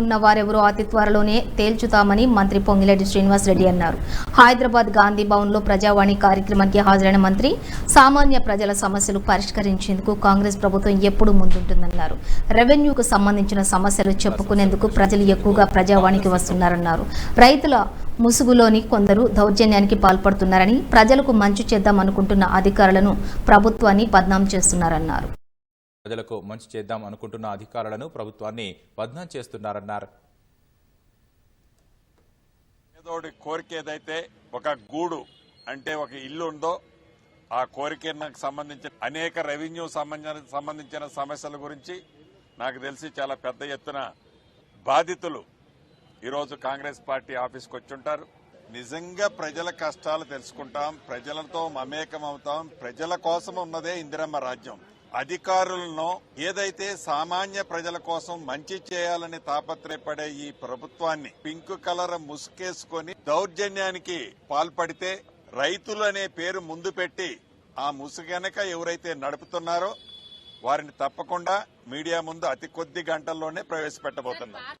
ఉన్న వారెవరో అతి త్వరలోనే తేల్చుతామని మంత్రి పొంగిరెడ్డి శ్రీనివాస్ రెడ్డి అన్నారు. హైదరాబాద్ గాంధీ భవన్లో ప్రజావాణి కార్యక్రమానికి హాజరైన మంత్రి సామాన్య ప్రజల సమస్యలు పరిష్కరించేందుకు కాంగ్రెస్ ప్రభుత్వం ఎప్పుడు ముందుంటుందన్నారు. రెవెన్యూకు సంబంధించిన సమస్యలు చెప్పుకునేందుకు ప్రజలు ఎక్కువగా ప్రజావాణికి వస్తున్నారన్నారు. రైతుల ముసుగులోని కొందరు దౌర్జన్యానికి పాల్పడుతున్నారని ప్రజలకు మంచి చేద్దాం అనుకుంటున్న అధికారులను ప్రభుత్వాన్ని బద్నాం చేస్తున్నారన్నారు. ప్రజలకు మంచి చేద్దాం అనుకుంటున్న అధికారులను ప్రభుత్వాన్ని బద్నాం చేస్తున్నారన్నారు. ఏదోటి కోరిక ఏదైతే ఒక గూడు అంటే ఒక ఇల్లు ఉందో ఆ కోరికకు సంబంధించిన అనేక రెవెన్యూ సంబంధించిన సంబంధించిన సమస్యల గురించి నాకు తెలిసి చాలా పెద్ద ఎత్తున బాధితులు ఈరోజు కాంగ్రెస్ పార్టీ ఆఫీస్కి వచ్చుంటారు. నిజంగా ప్రజల కష్టాలు తెలుసుకుంటాం ప్రజలతో మమేకం అవుతాం ప్రజల కోసం ఉన్నదే ఇందిరమ్మ రాజ్యం. అధికారులను ఏదైతే సామాన్య ప్రజల కోసం మంచి చేయాలని తాపత్రయపడే ఈ ప్రభుత్వాన్ని పింక్ కలర్ ముసుకేసుకొని దౌర్జన్యానికి పాల్పడితే రైతులు అనే పేరు ముందు పెట్టి ఆ ముసుగనక ఎవరైతే నడుపుతున్నారో వారిని తప్పకుండా మీడియా ముందు అతి కొద్ది గంటల్లోనే ప్రవేశపెట్టబోతున్నారు